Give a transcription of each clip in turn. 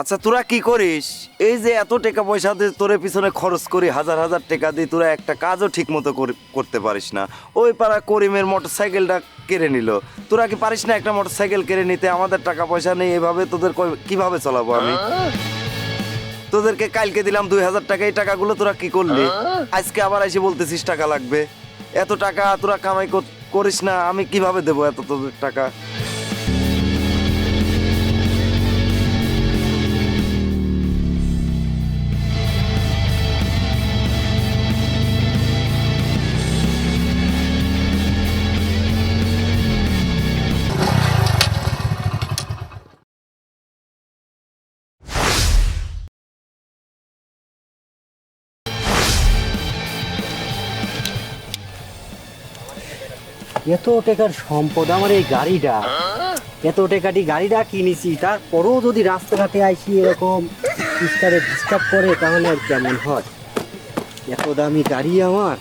আচ্ছা তোরা কি করিস? এই যে এত টাকা পয়সা দিয়ে তোরে পিছনে খরচ করি, হাজার হাজার টাকা দিয়ে তোরা একটা কাজও ঠিক মতো করতে পারিস না। ওই পাড়া করিমের মোটর সাইকেলটা কেড়ে নিল। তোরা কি পারিস না একটা মোটর সাইকেল কেড়ে নিতে? আমাদের টাকা পয়সা নেই, এভাবে তোদের কীভাবে চলাবো আমি? তোদেরকে কালকে দিলাম দুই হাজার টাকা, এই টাকাগুলো তোরা কি করলি? আজকে আবার এসে বলতেছিস টাকা লাগবে। এত টাকা তোরা কামাই করিস না, আমি কীভাবে দেবো এত তোদের টাকা? এত টাকার সম্পদ আমার এই গাড়িটা। এত টাকাটি গাড়িটা কিনেছি, তারপরেও যদি রাস্তাঘাটে আইসি এরকম স্টারে ডিস্টার্ব করে, তাহলে আর কেমন হয়? এত দামি গাড়ি আমার।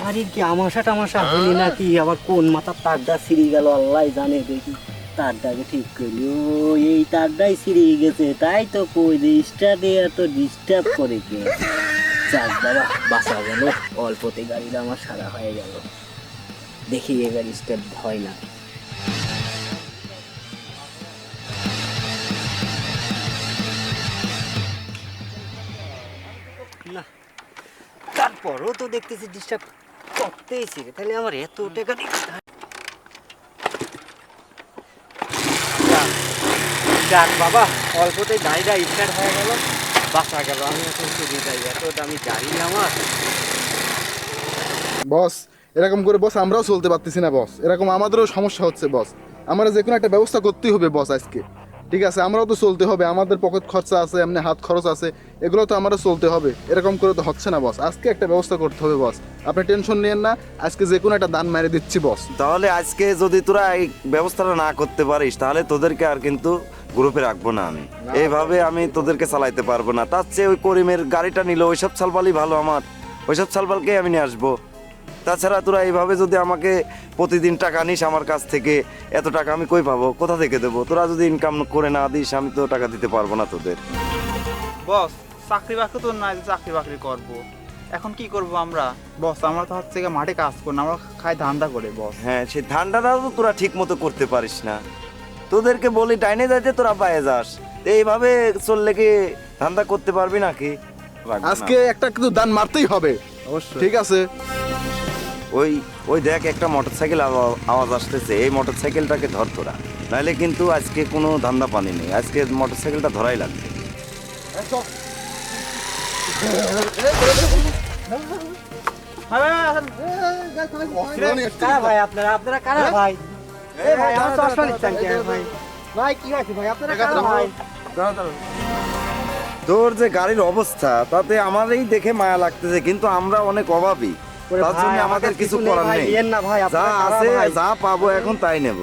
গাড়ির কি আমাশা টামাশা হলি নাকি? আবার কোন মাথার তারটা ছিঁড়ে গেল, আল্লাহ জানে দেখি। তারটাকে ঠিক করি ও এই তারটাই ছিঁড়ে গেছে, তাই তো কই যে স্টারে এত ডিস্টার্ব করে কে? যাক বাবা, বাঁচা গেল, অল্পতে গাড়িটা আমার সারা হয়ে গেল। দেখি এবার স্টার্ট হয় না না তারপরও তো দেখতেছি ডিস্টার্ব করতেইছি তাহলে আমার এত টাকা হয়। যাক, যাক বাবা অল্পতে গাড়িটা স্টার্ট হয়ে গেল বাঁচা গেল আমি এখন চলে যাই এত দামি গাড়ি আমার বস এরকম করে বস আমরাও চলতে পারতেছি না বস এরকম আমাদেরও সমস্যা হচ্ছে বস আমরা যে কোনো একটা ব্যবস্থা করতেই হবে বস আজকে। ঠিক আছে? আমরাও তো চলতে হবে। আমাদের পকেট খরচা আছে এমনি হাত খরচ আছে। এগুলো তো আমারও চলতে হবে। এরকম করে তো হচ্ছে না বস আজকে একটা ব্যবস্থা করতে হবে বস আপনি টেনশন নিয়েন না। আজকে যে কোনো একটা দান মেরে দিচ্ছি বস তাহলে আজকে যদি তোরা এই ব্যবস্থাটা না করতে পারিস তাহলে তোদেরকে আর কিন্তু গ্রুপে রাখব না আমি। এইভাবে আমি তোদেরকে চালাইতে পারব না। তার চেয়ে ওই করিমের গাড়িটা নিল ওইসব সালপালই ভালো আমার। ওইসব সালপালকেই আমি নিয়ে আসব। তাছাড়া তোরা এইভাবে যদি আমাকে প্রতিদিন টাকা নিস আমার কাছ থেকে এত টাকা আমি কই পাবো? কোথা থেকে দেবো? তোরা যদি ইনকাম করে না দিস আমি তো টাকা দিতে পারব না তোদের। বস চাকরি বাকরি তো নাই যে চাকরি বাকরি করব। এখন কি করব আমরা? বস আমরা তো হচ্ছে মাঠে কাজ করি না আমরা খাই ধান্দা করে বস। হ্যাঁ সেই ধানটাও তো তোরা ঠিক মতো করতে পারিস না। তোদেরকে বলি ডাইনে যাইতে তোরা পায়ে যাস। এইভাবে চললে কি ধান্দা করতে পারবি নাকি? আজকে একটা কিন্তু দান মারতেই হবে। অবশ্যই। ঠিক আছে? ওই ওই দেখ একটা মোটরসাইকেল আওয়া- আওয়াজ আসতেছে। এই মোটরসাইকেলটাকে ধর তোরা। নাহলে কিন্তু আজকে কোনো ধান্দা পানি নেই। আজকে মোটর সাইকেলটা ধরাই লাগবে। ভাই, ভাই, ভাই, আসেন। কারা ভাই আপনারা? আপনারা কারা ভাই? ভাই আমার চশমা নিচ্ছেন কেন ভাই। ভাই। কি হয়েছে ভাই? আপনারা কারা ভাই? তোর যে গাড়ির অবস্থা তাতে আমারই দেখে মায়া লাগতেছে কিন্তু আমরা অনেক অভাবী। তার জন্য আমাদের কিছু করার নেই। নিয়েন না ভাই যা আছে যা পাবো এখন তাই নেব।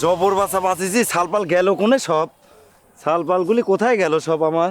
জবর বাসা বাঁচিয়েছি শালপাল গেল কোনে সব? শালপালগুলি কোথায় গেল সব আমার?